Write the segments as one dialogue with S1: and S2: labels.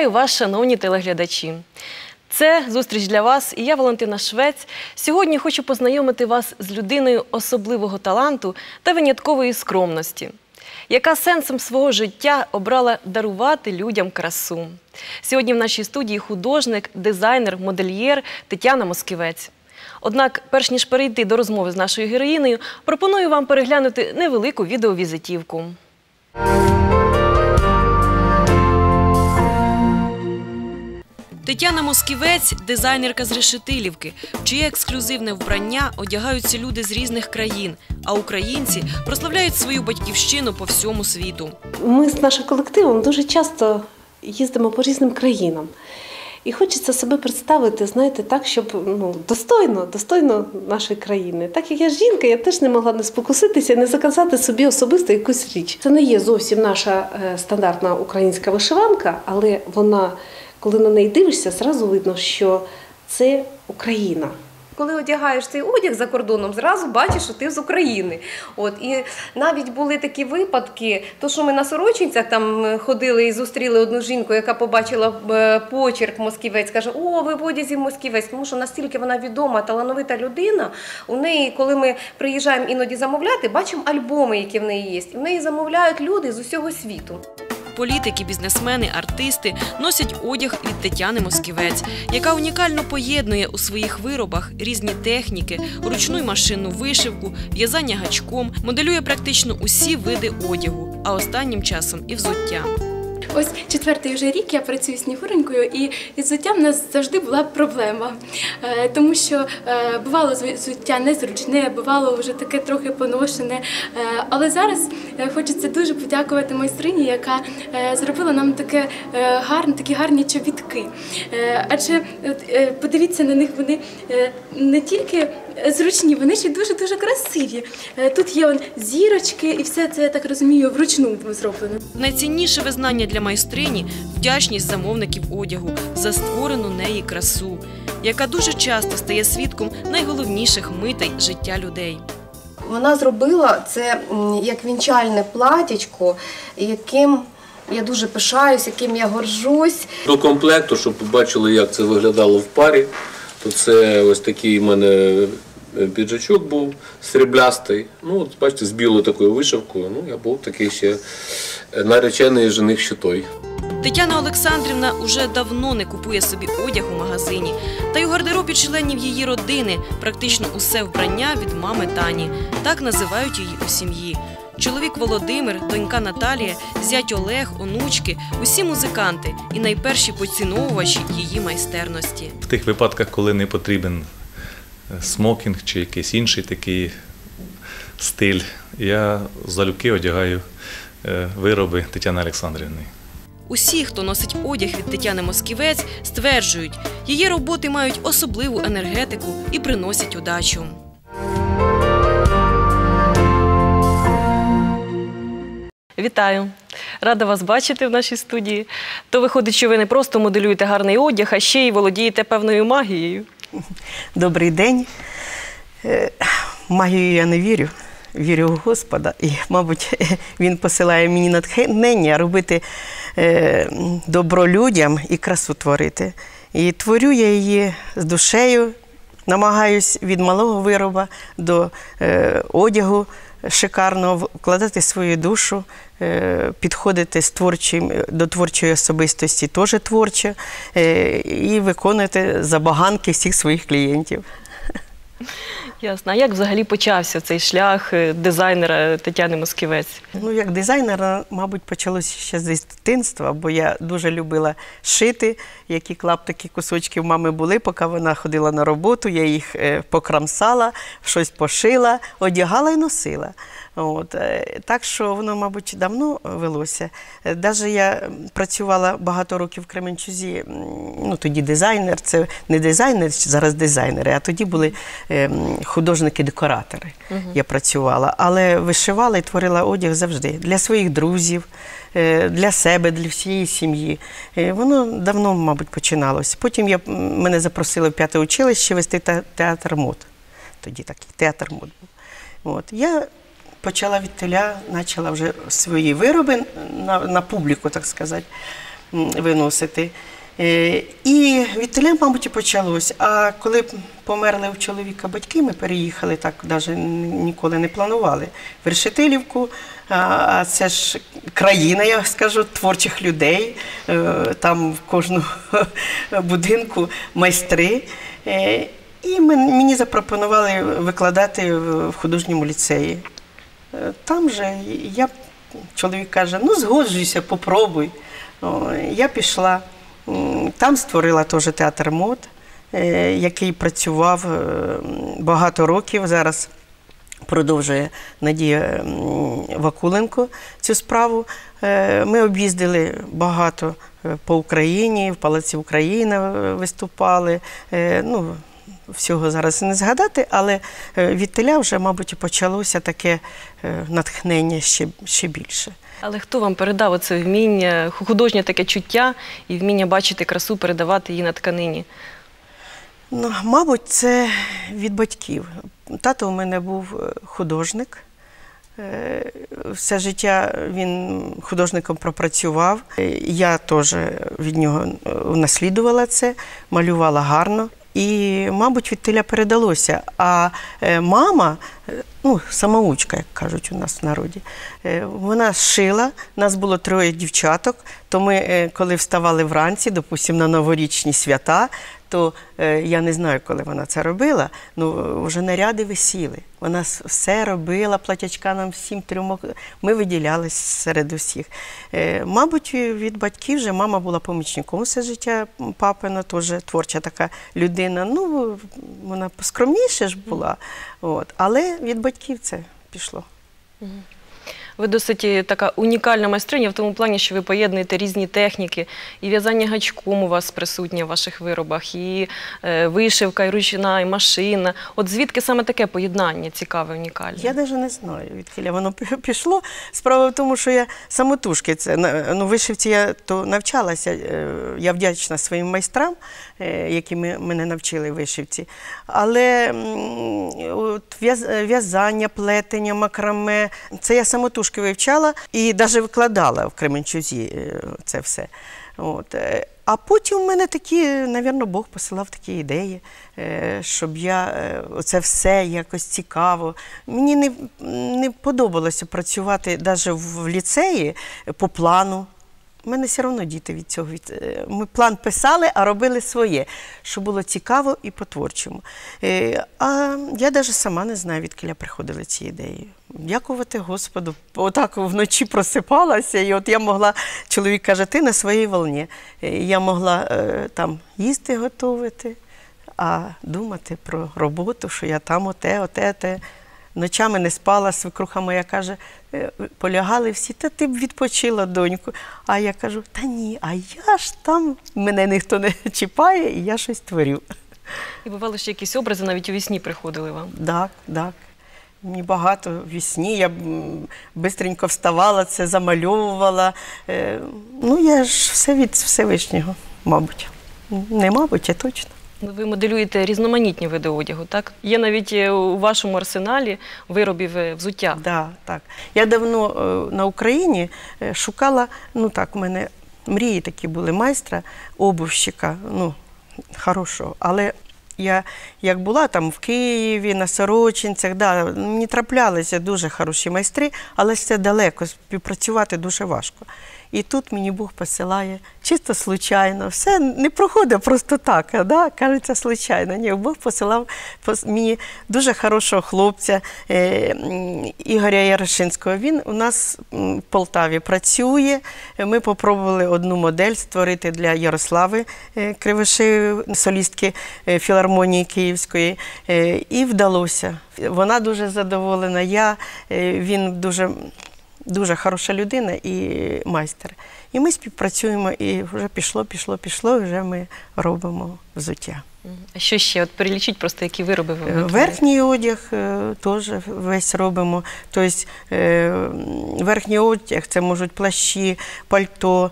S1: Вітаю вас, шановні телеглядачі. Це зустріч для вас, і я Валентина Швець. Сьогодні хочу познайомити вас з людиною особливого таланту та виняткової скромності, яка сенсом свого життя обрала дарувати людям красу. Сьогодні в нашій студії художник, дизайнер, модельєр Тетяна Москівець. Однак, перш ніж перейти до розмови з нашою героїнею, пропоную вам переглянути невелику відеовізитівку. Тетяна Москівець дизайнерка з Решетилівки, в чиє ексклюзивне вбрання одягаються люди з різних країн, а українці прославляють свою батьківщину по всьому світу.
S2: Ми з нашим колективом дуже часто їздимо по різним країнам. І хочеться себе представити, знаєте, так, щоб ну, достойно, достойно нашої країни. Так як я жінка, я теж не могла не спокуситися, не заказати собі особисто якусь річ. Це не є зовсім наша е, стандартна українська вишиванка, але вона, коли на неї дивишся, зразу видно, що це Україна.
S3: Коли одягаєш цей одяг за кордоном, зразу бачиш, що ти з України. От і навіть були такі випадки, то що ми на сорочинцях там е, ходили і зустріли одну жінку, яка побачила е, почерк москівець, каже: О, ви в одязі москівець, тому що настільки вона відома, талановита людина. У неї, коли ми приїжджаємо іноді замовляти, бачимо альбоми, які в неї є. І в неї замовляють люди з усього світу.
S1: Політики, бізнесмени, артисти носять одяг від Тетяни Москівець, яка унікально поєднує у своїх виробах різні техніки, ручну й машинну вишивку, в'язання гачком, моделює практично усі види одягу, а останнім часом і взуття.
S4: Ось четвертий вже рік я працюю снігуренькою, і із взуттям в нас завжди була проблема, Е, тому що е, бувало взуття незручне, бувало вже таке трохи поношене. Е, Але зараз хочеться дуже подякувати майстрині, яка зробила нам таке гарне, такі гарні чобітки. Адже подивіться на них, вони не тільки зручні, вони ще дуже дуже красиві. Тут є он зірочки, і все це я так розумію вручну зроблено.
S1: Найцінніше визнання для майстрині вдячність замовників одягу за створену неї красу, яка дуже часто стає свідком найголовніших митей життя людей.
S3: Вона зробила це як вінчальне платячко, яким я дуже пишаюсь, яким я горжусь.
S5: До комплекту, щоб побачили, як це виглядало в парі, то це ось такий в мене піджачок був сріблястий. Ну, от бачите, з білою такою вишивкою. Ну, я був такий ще е, наречений жених ще той.
S1: Тетяна Олександрівна уже давно не купує собі одяг у магазині, та й у гардеробі членів її родини практично усе вбрання від мами Тані. Так називають її у сім'ї. Чоловік Володимир, донька Наталія, зять Олег, онучки усі музиканти і найперші поціновувачі її майстерності.
S6: В тих випадках, коли не потрібен е, смокінг чи якийсь інший такий стиль, я залюбки одягаю е, вироби Тетяни Олександрівни.
S1: Усі, хто носить одяг від Тетяни Москівець, стверджують, її роботи мають особливу енергетику і приносять удачу. Вітаю! Рада вас бачити в нашій студії. То виходить, що ви не просто моделюєте гарний одяг, а ще й володієте певною магією.
S7: Добрий день. Е, Магію я не вірю. Вірю в Господа. І, мабуть, він посилає мені натхнення робити е, добро людям і красу творити. І творю я її з душею, намагаюсь від малого вироба до е, одягу шикарного вкладати свою душу, е, підходити з творчим, до творчої особистості, теж творчо, е, і виконувати забаганки всіх своїх клієнтів.
S1: Ясно. А як взагалі почався цей шлях е, дизайнера Тетяни Москівець?
S7: Ну, як дизайнера, мабуть, почалося ще з дитинства, бо я дуже любила шити, які клаптики, кусочки в мами були, поки вона ходила на роботу, я їх е, покрамсала, щось пошила, одягала і носила. От. е, Так що воно, мабуть, давно велося. Навіть я працювала багато років в Кременчузі, ну тоді дизайнер, це не дизайнер, зараз дизайнери, а тоді були е, м, художники-декоратори. Я працювала, але вишивала і творила одяг завжди для своїх друзів, е, для себе, для всієї сім'ї. Е, Воно давно, мабуть, починалось. Потім я, мене запросили в п'яте училище вести театр мод. Тоді такий театр мод був. От. Я почала від теля, почала вже свої вироби на, на публіку, так сказати. виносити. Е, І відтіля, мабуть, і почалось. А коли померли у чоловіка батьки, ми переїхали так, навіть ніколи не планували. В Решетилівку, а- це ж країна, я скажу, творчих людей. Е, Там в кожному будинку майстри. Е, І мені запропонували викладати в художньому ліцеї. Там же я, чоловік каже, ну згоджуйся, попробуй. Я пішла. Там створила теж театр мод, е, який працював е, багато років. Зараз продовжує Надія Вакуленко цю справу. Е, Ми об'їздили багато по Україні, в Палаці Україна виступали. Ну, всього зараз не згадати, але е, відтиля вже, мабуть, почалося таке натхнення ще, ще більше.
S1: Але хто вам передав оце вміння, художнє таке чуття і вміння бачити красу, передавати її на тканині?
S7: Ну, мабуть, це від батьків. Тато у мене був е, художник. Е, Все життя він художником пропрацював. Е, Я теж від нього унаслідувала це, малювала гарно. І, мабуть, від теля передалося. А е, мама, е, ну, самоучка, як кажуть у нас в народі, е, вона шила, нас було троє дівчаток, то ми, коли вставали вранці, допустимо, на новорічні свята, то е, я не знаю, коли вона це робила, ну вже наряди висіли. Вона все робила, платячка нам всім трьом. Ми виділялись серед усіх. Е, мабуть, від батьків вже мама була помічником все життя папина, теж творча така людина. Ну, вона поскромніше ж була, от. але від батьків це пішло.
S1: Ви досить е, така унікальна майстриня в тому плані, що ви поєднуєте різні техніки, і в'язання гачком у вас присутнє в ваших виробах, і е, вишивка, і ручна, і машина. От звідки саме таке поєднання цікаве, унікальне?
S7: Я навіть не знаю, відкіля воно пішло. Справа в тому, що я самотужки це ну, вишивці я то навчалася. е, Я вдячна своїм майстрам, які мене навчили вишивці. Але в'язання, плетення, макраме це я самотужки вивчала і навіть викладала в Кременчузі е, це все. От. е, А потім в мене такі, навірно, Бог посилав такі ідеї, е, щоб я це все якось цікаво. Мені не, не подобалося працювати навіть в ліцеї по плану. У мене все одно діти від цього. Від... е, Ми план писали, а робили своє, що було цікаво і по-творчому. Е, А я навіть сама не знаю, відкіля приходили ці ідеї. Дякувати Господу. Отак вночі просипалася, і от я могла, чоловік каже, ти на своїй волні. Е, Я могла там їсти готувати, а думати про роботу, що я там оте, оте, те. Ночами не спала, свекруха моя каже, «Е, полягали всі, та ти б відпочила, доньку. А я кажу, та ні, а я ж там, мене ніхто не чіпає, і я щось творю.
S1: І бувало, що якісь образи навіть у вісні приходили вам.
S7: Так, так. Мені багато в вісні, я швидко вставала, це замальовувала. Е, Ну, я ж все від Всевишнього, мабуть. Не мабуть, а точно.
S1: Ви моделюєте різноманітні види одягу, так? Є навіть е, у вашому арсеналі виробів е, взуття.
S7: Да, так. Я давно е, на Україні шукала, ну так, у мене мрії такі були майстра, обувщика, ну, хорошого. Але я як була там в Києві, на Сорочинцях, да, мені траплялися дуже хороші майстри, але це далеко, співпрацювати дуже важко. І тут мені Бог посилає чисто случайно. Все не проходить просто так, да? кажеться, случайно. Ні, Бог посилав пос- мені дуже хорошого хлопця е, Ігоря Ярошинського. Він у нас в Полтаві працює. Ми попробували одну модель створити для Ярослави е, солістки е, філармонії Київської. І вдалося. Вона дуже задоволена. Я, він дуже дуже хороша людина і майстер. І ми співпрацюємо, і вже пішло, пішло, пішло, і вже ми робимо взуття.
S1: А що ще? От перелічіть просто, які вироби ви
S7: Е. Верхній одяг е, теж весь робимо. Тобто е, верхній одяг це можуть плащі, пальто,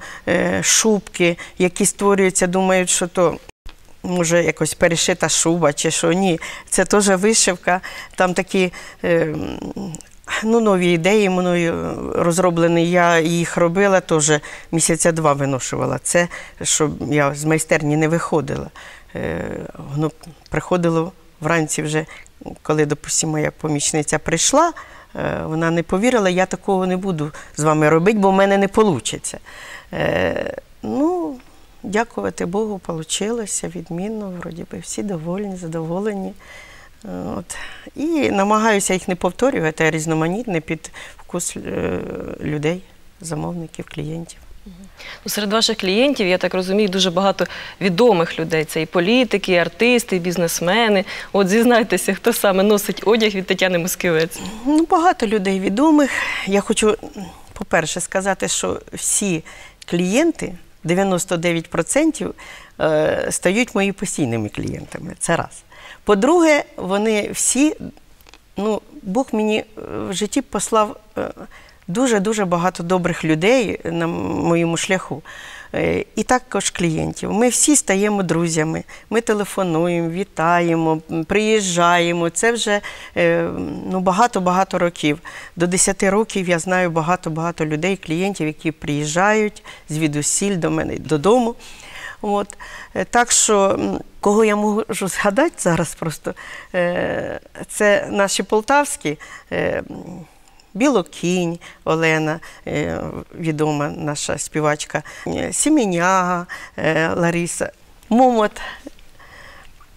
S7: шубки, які створюються, думають, що то. Може, якось перешита шуба чи що. Ні, це теж вишивка. Там такі е, Ну, нові ідеї мною розроблені. Я їх робила теж місяця два виношувала. Це щоб я з майстерні не виходила. Е, Воно приходило вранці вже, коли, допустимо, моя помічниця прийшла, е, вона не повірила, я такого не буду з вами робити, бо в мене не вийде. Ну, дякувати Богу, вийшло відмінно, вроді би, всі довольні, задоволені. От. І намагаюся їх не повторювати, а різноманітне під вкус е, людей, замовників, клієнтів.
S1: Ну, серед ваших клієнтів, я так розумію, дуже багато відомих людей. Це і політики, і артисти, і бізнесмени. От зізнайтеся, хто саме носить одяг від Тетяни Москівець.
S7: Ну, багато людей відомих. Я хочу, по-перше, сказати, що всі клієнти, 99% е, стають мої постійними клієнтами. Це раз. По-друге, вони всі, ну, Бог мені е, в житті послав е, дуже-дуже багато добрих людей на моєму шляху. Е, І також клієнтів. Ми всі стаємо друзями. Ми телефонуємо, вітаємо, приїжджаємо. Це вже ну, багато-багато років. До 10 років я знаю багато-багато людей, клієнтів, які приїжджають звідусіль до мене додому. От. Е, Так що, кого я можу згадати зараз просто, е, це наші полтавські. е, Білокінь Олена, відома наша співачка, Сіміняга Лариса, Момот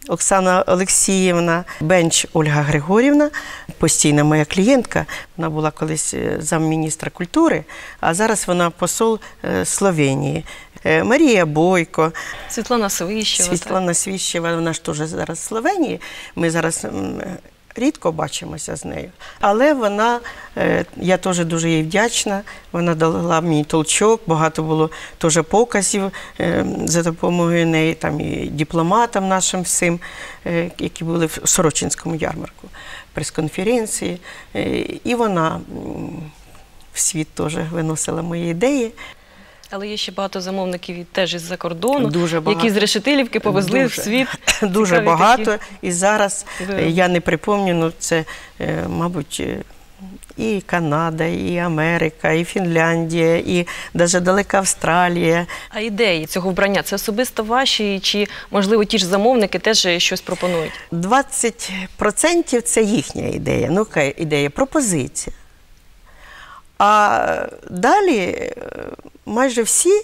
S7: Оксана Олексіївна, Бенч Ольга Григорівна, постійна моя клієнтка. Вона була колись замміністра культури, а зараз вона посол Словенії. Е, Марія Бойко,
S1: Світлана Свищева.
S7: Світлана Свіщева, вона ж теж зараз в Словенії. Ми зараз рідко бачимося з нею. Але вона, е, я теж дуже їй вдячна. Вона дала мені толчок, багато було теж показів е, за допомогою неї, там і дипломатам нашим всім, які були в Сорочинському ярмарку, прес-конференції. І вона в світ теж виносила мої ідеї.
S1: Але є ще багато замовників і теж із-за кордону,
S7: Дуже
S1: які з решетилівки повезли
S7: Дуже.
S1: в світ.
S7: Дуже
S1: цікаві
S7: багато.
S1: такі.
S7: І зараз
S1: вироби.
S7: е, я не припомню, ну це, е, мабуть, е, і Канада, і Америка, і Фінляндія, і навіть далека Австралія.
S1: А ідеї цього вбрання це особисто ваші, чи можливо ті ж замовники теж щось пропонують?
S7: 20% це їхня ідея, ну ідея, пропозиція. А далі майже всі,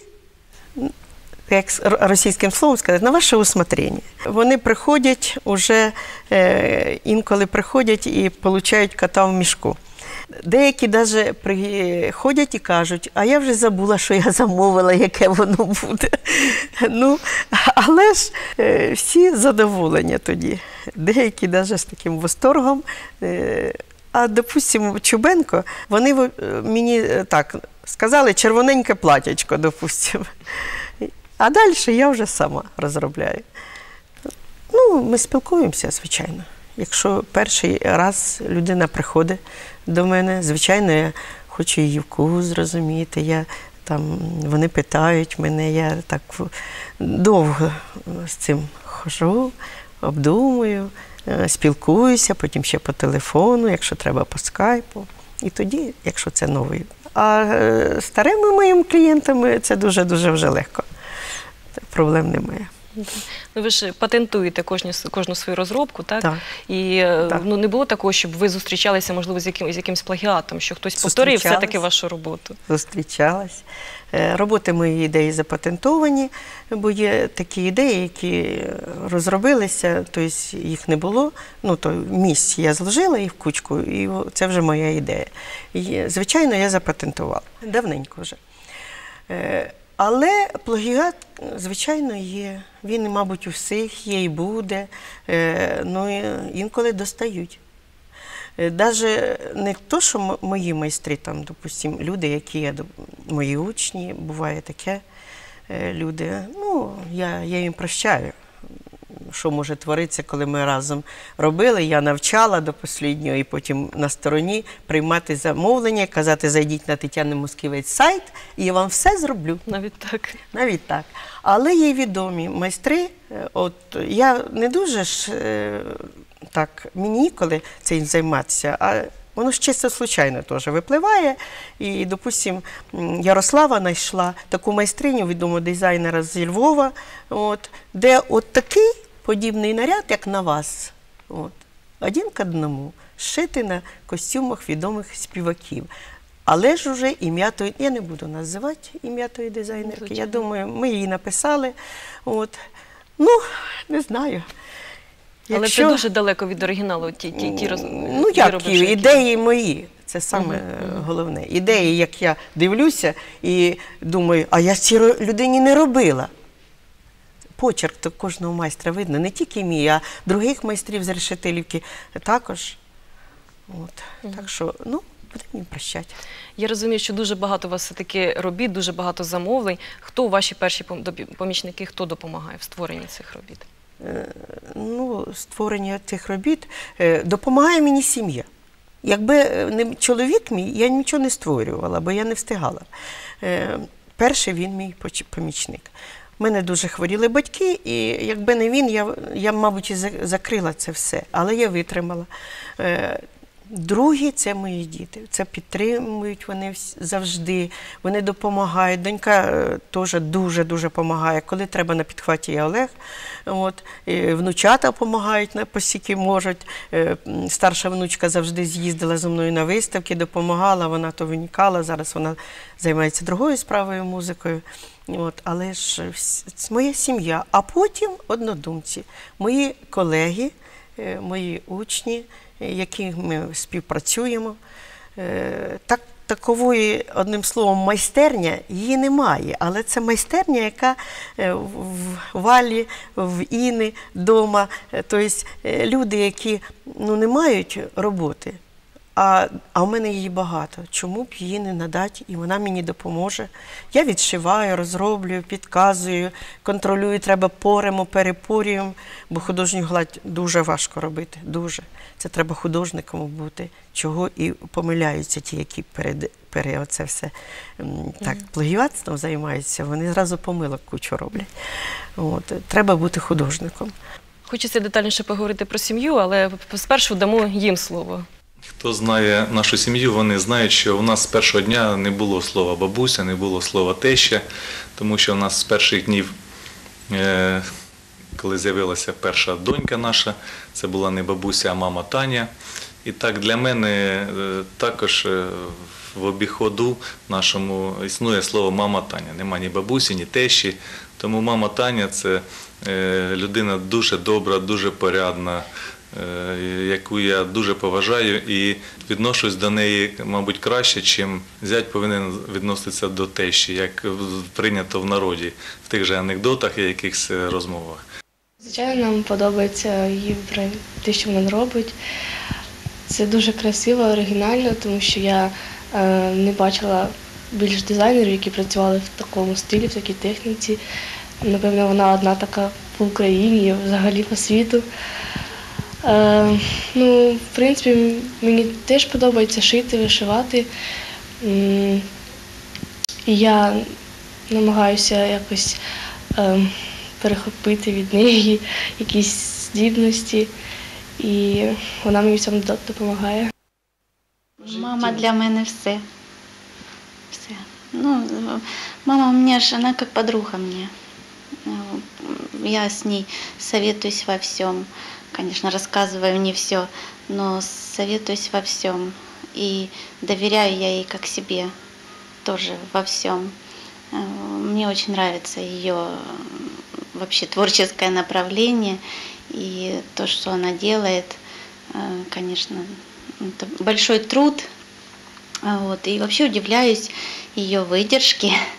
S7: як російським словом сказати, на ваше усмотрення. Вони приходять уже е, інколи приходять і получають кота в мішку. Деякі навіть приходять і кажуть, а я вже забула, що я замовила, яке воно буде. Ну, але ж е, всі задоволені тоді. Деякі навіть з таким восторгом. Е, А, допустимо, Чубенко, вони мені так сказали червоненьке платячко, допустимо. А далі я вже сама розробляю. Ну, ми спілкуємося, звичайно. Якщо перший раз людина приходить до мене, звичайно, я хочу її вкус зрозуміти. Я, там, вони питають мене, я так довго з цим хожу, обдумую, е, спілкуюся, потім ще по телефону, якщо треба по скайпу. І тоді, якщо це новий. А е, старими моїми клієнтами це дуже-дуже вже легко. Проблем немає.
S1: Ну ви ж патентуєте кожну, кожну свою розробку, так?
S7: Так.
S1: І е,
S7: Так.
S1: ну не було такого, щоб ви зустрічалися, можливо, з яким з якимсь плагіатом, що хтось повторив все-таки вашу роботу.
S7: зустрічалась. Е, Роботи мої ідеї запатентовані, бо є такі ідеї, які розробилися, тобто їх не було. Ну, то місць я зложила їх в кучку, і це вже моя ідея. І, звичайно, я запатентувала. Давненько вже. Е, Але плагіат, звичайно, є. Він, мабуть, у всіх є і буде. Е, Ну, інколи достають. Даже не то, що мої майстри, там, допустим, люди, які я, мої учні, буває таке, е, люди, ну, я, я їм прощаю. Що може творитися, коли ми разом робили. Я навчала до останнього і потім на стороні приймати замовлення, казати, зайдіть на Тетяни Москівець сайт, і я вам все зроблю.
S1: Навіть так.
S7: Навіть так. Але є відомі майстри. Е, От я не дуже ж е, так, мені ніколи цим займатися, а Воно ж чисто случайно теж випливає. І, допустим, Ярослава знайшла таку майстриню відомого дизайнера зі Львова, от, де от такий подібний наряд, як на вас. От, один к одному, зшитий на костюмах відомих співаків. Але ж уже ім'я тої, я не буду називати ім'я тої дизайнерки. Я думаю, ми її написали. От. Ну, не знаю.
S1: Але це дуже далеко від оригіналу. Ті, ті, ті роз...
S7: Ну, як
S1: робиш,
S7: і
S1: які-
S7: ідеї мої. Це саме е, головне. Ідеї, як я дивлюся і думаю, а я цій людині не робила. Почерк то кожного майстра видно, не тільки мій, а других майстрів з решетилівки також. От. Так що, ну, будемо їм прощати.
S1: Я розумію, що дуже багато у вас все-таки робіт, дуже багато замовлень. Хто ваші перші помічники, хто допомагає в створенні цих робіт?
S7: Ну, створення цих робіт е, допомагає мені сім'я. Якби е, не чоловік мій, я нічого не створювала, бо я не встигала. Е, Перший він мій помічник. У мене дуже хворіли батьки, і якби не він, я, я мабуть, закрила це все, але я витримала. Другі це мої діти. Це підтримують вони завжди. Вони допомагають. Донька е, теж дуже дуже допомагає. Коли треба на підхваті є Олег. От і внучата допомагають посіки можуть. Е, Старша внучка завжди з'їздила зі мною на виставки, допомагала. Вона то винікала. Зараз вона займається другою справою музикою. От, але ж моя сім'я. А потім однодумці, мої колеги, е, мої учні, які ми співпрацюємо. Е, Так, такової, одним словом, майстерня її немає, але це майстерня, яка е, в в Валі, в Іни вдома. Тобто е, люди, які ну, не мають роботи, а, а в мене її багато. Чому б її не надати? І вона мені допоможе. Я відшиваю, розроблюю, підказую, контролюю, треба поремо, перепорюємо, бо художню гладь дуже важко робити. Дуже. Це треба художником бути, чого і помиляються ті, які перед, пере оце все так, плагіатством займаються, вони зразу помилок кучу роблять. От. Треба бути художником.
S1: Хочеться детальніше поговорити про сім'ю, але спершу дамо їм слово.
S6: Хто знає нашу сім'ю, вони знають, що у нас з першого дня не було слова бабуся, не було слова теща, тому що у нас з перших днів, е, коли з'явилася перша донька наша, це була не бабуся, а мама Таня. І так для мене е, також е, в обіходу нашому існує слово мама Таня. Нема ні бабусі, ні тещі. Тому мама Таня це людина дуже добра, дуже порядна, яку я дуже поважаю і відношусь до неї, мабуть, краще, чим зять повинен відноситися до тещі, як прийнято в народі, в тих же анекдотах і якихось е, розмовах.
S8: Звичайно, нам подобається її те, що вона робить. Це дуже красиво, оригінально, тому що я е, не бачила більш дизайнерів, які працювали в такому стилі, в такій техніці. Напевно, вона одна така по Україні, взагалі по світу. Е, ну, в принципі, мені теж подобається шити, вишивати. І я намагаюся якось е, перехопити від неї якісь здібності, і вона мені в цьому допомагає.
S9: Мама для мене все. Все. Ну, мама мне же, она подруга мне. Е, Я с ней советуюсь во всем. Конечно, рассказываю не все, но советуюсь во всем. И доверяю я ей как себе тоже во всем. Э, Мне очень нравится ее вообще творческое направление и то, что она делает. Э, Конечно, это большой труд. А Вот. И вообще удивляюсь ее выдержке, э,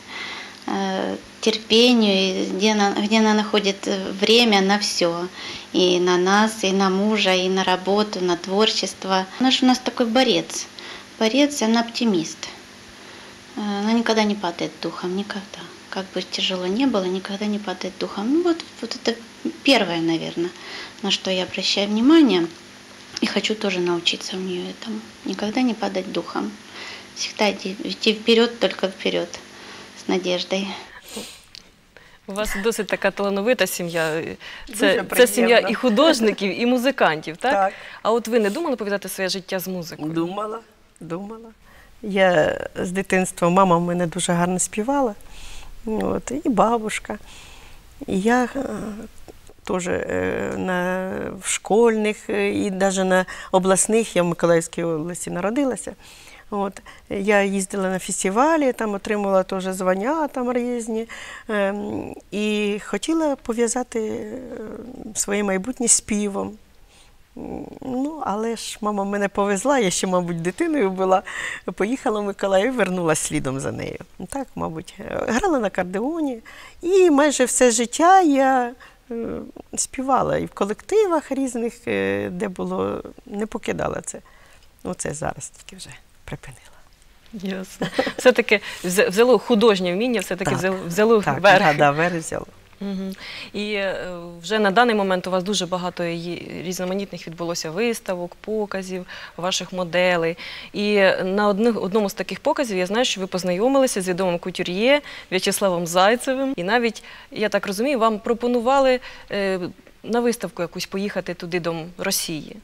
S9: терпению, и где она, где она находит э, время на все. И на нас, и на мужа, и на работу, на творчество. Она же у нас такой борец. Борец, она оптимист. Э, Она никогда не падает духом, никогда. Как бы тяжело не было, никогда не падает духом. Ну вот, вот это первое, наверное, на что я обращаю внимание. И хочу тоже научиться у нее этому. Никогда не падать духом. Всегда идти, идти вперед, только вперед, надеждой.
S1: У вас досить така талановита сім'я. Це, це сім'я і художників, і музикантів, так?
S7: Так.
S1: А от ви не думали пов'язати своє життя з музикою?
S7: Думала, думала. Я з дитинства, мама в мене дуже гарно співала, от, і бабушка. І я е, теж е, на, в школьних е, і навіть на обласних, я в Миколаївській області народилася. От, я їздила на фестивалі, там отримувала теж звання там різні. Ем, і хотіла пов'язати е, своє майбутнє співом. Ну, але ж мама мене повезла, я ще, мабуть, дитиною була. Поїхала в Миколаїв, вернулася слідом за нею. Так, мабуть, е, грала на кардеоні. І майже все життя я е, співала і в колективах різних, де було, не покидала це. Оце зараз тільки вже припинила.
S1: Ясно. Все-таки взяло художнє вміння, все-таки
S7: Так.
S1: взяло, взяло
S7: Так,
S1: верх.
S7: да, да, верх взяло.
S1: Угу. І е, вже на даний момент у вас дуже багато різноманітних відбулося виставок, показів, ваших моделей. І на одних, одному з таких показів я знаю, що ви познайомилися з відомим кутюр'є В'ячеславом Зайцевим. І навіть, я так розумію, вам пропонували е, на виставку якусь поїхати туди до Росії.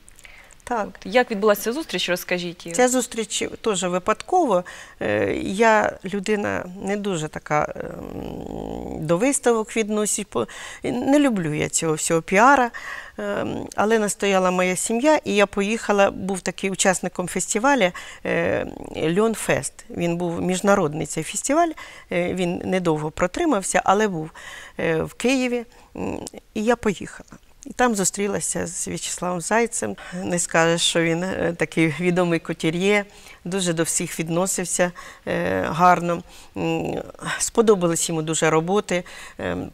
S7: Так.
S1: Як відбулася зустріч, розкажіть.
S7: Ця зустріч теж випадково. Е, Я людина не дуже така ем, до виставок відносить. Не люблю я цього всього піара. Ем, Але настояла моя сім'я, і я поїхала, був такий учасником фестивалю е, Льон Фест. Він був міжнародний цей фестиваль. Е, Він недовго протримався, але був в Києві. І я поїхала. І там зустрілася з В'ячеславом Зайцем. Не скажеш, що він е, такий відомий котір'є, дуже до всіх відносився е, гарно. Сподобались йому дуже роботи. Ем,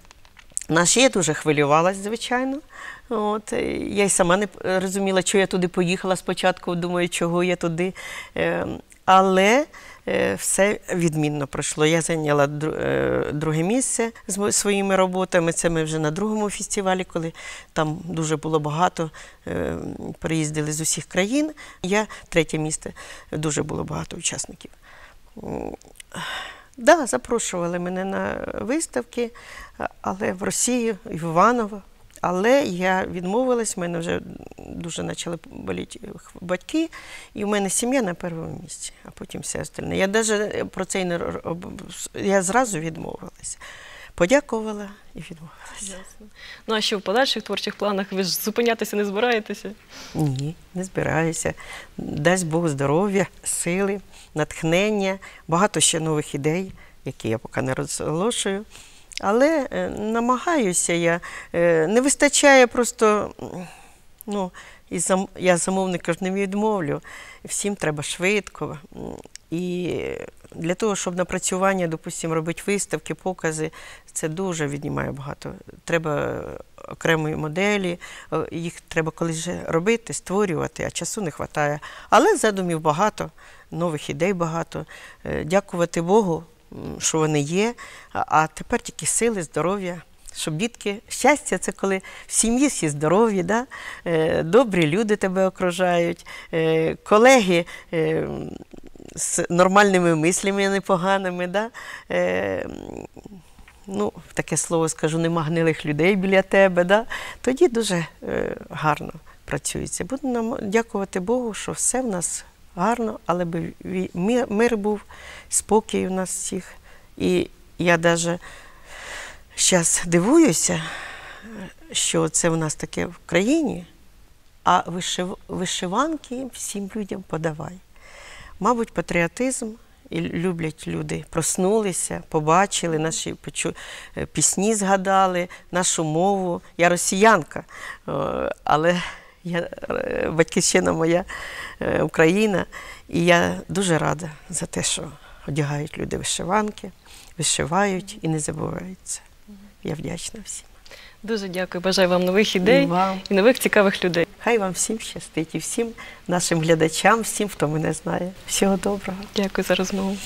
S7: Наш я дуже хвилювалася, звичайно. От, е, я й сама не розуміла, що я туди поїхала спочатку, думаю, чого я туди. Ем, Але е, все відмінно пройшло. Я зайняла е, друге місце з своїми роботами. Це ми вже на другому фестивалі, коли там дуже було багато, е, приїздили з усіх країн. Я третє місце, дуже було багато учасників. М, Да, запрошували мене на виставки, але в Росію в Іваново. Але я відмовилась, в мене вже дуже почали боліти батьки, і в мене сім'я на першому місці, а потім все остальне. Я навіть про це не я зразу відмовилася. Подякувала і відмовилася.
S1: Ну а що в подальших творчих планах ви ж зупинятися не збираєтеся?
S7: Ні, не збираюся. Дасть Бог здоров'я, сили, натхнення, багато ще нових ідей, які я поки не розголошую. Але е, намагаюся я. Е, не вистачає просто, ну, і зам, я замовника ж не відмовлю. Всім треба швидко. І для того, щоб напрацювання, допустимо, робити виставки, покази, це дуже віднімає багато. Треба окремої моделі, е, їх треба колись робити, створювати, а часу не вистачає. Але задумів багато, нових ідей багато. Дякувати Богу, що вони є. А- тепер тільки сили, здоров'я. Щоб дітки, щастя, це коли в сім'ї всі здорові, да? е, добрі люди тебе окружають, е, колеги е, з нормальними мислями, непоганими. Да? Е, ну, таке слово скажу, нема гнилих людей біля тебе. Да? Тоді дуже гарно працюється. Нам дякувати Богу, що все в нас гарно, але би мир, мир був, спокій у нас всіх. І я навіть зараз дивуюся, що це в нас таке в країні, а вишив, вишиванки всім людям подавай. Мабуть, патріотизм і люблять люди. Проснулися, побачили наші е, пісні, згадали, нашу мову. Я росіянка, е, але я, е, батьківщина моя е, Україна. І я дуже рада за те, що одягають люди вишиванки, вишивають і не забувають це. Я вдячна всім.
S1: Дуже дякую. Бажаю вам нових ідей
S7: І вам.
S1: і нових цікавих людей.
S7: Хай вам всім щастить і всім нашим глядачам, всім, хто мене знає. Всього доброго.
S1: Дякую за розмову.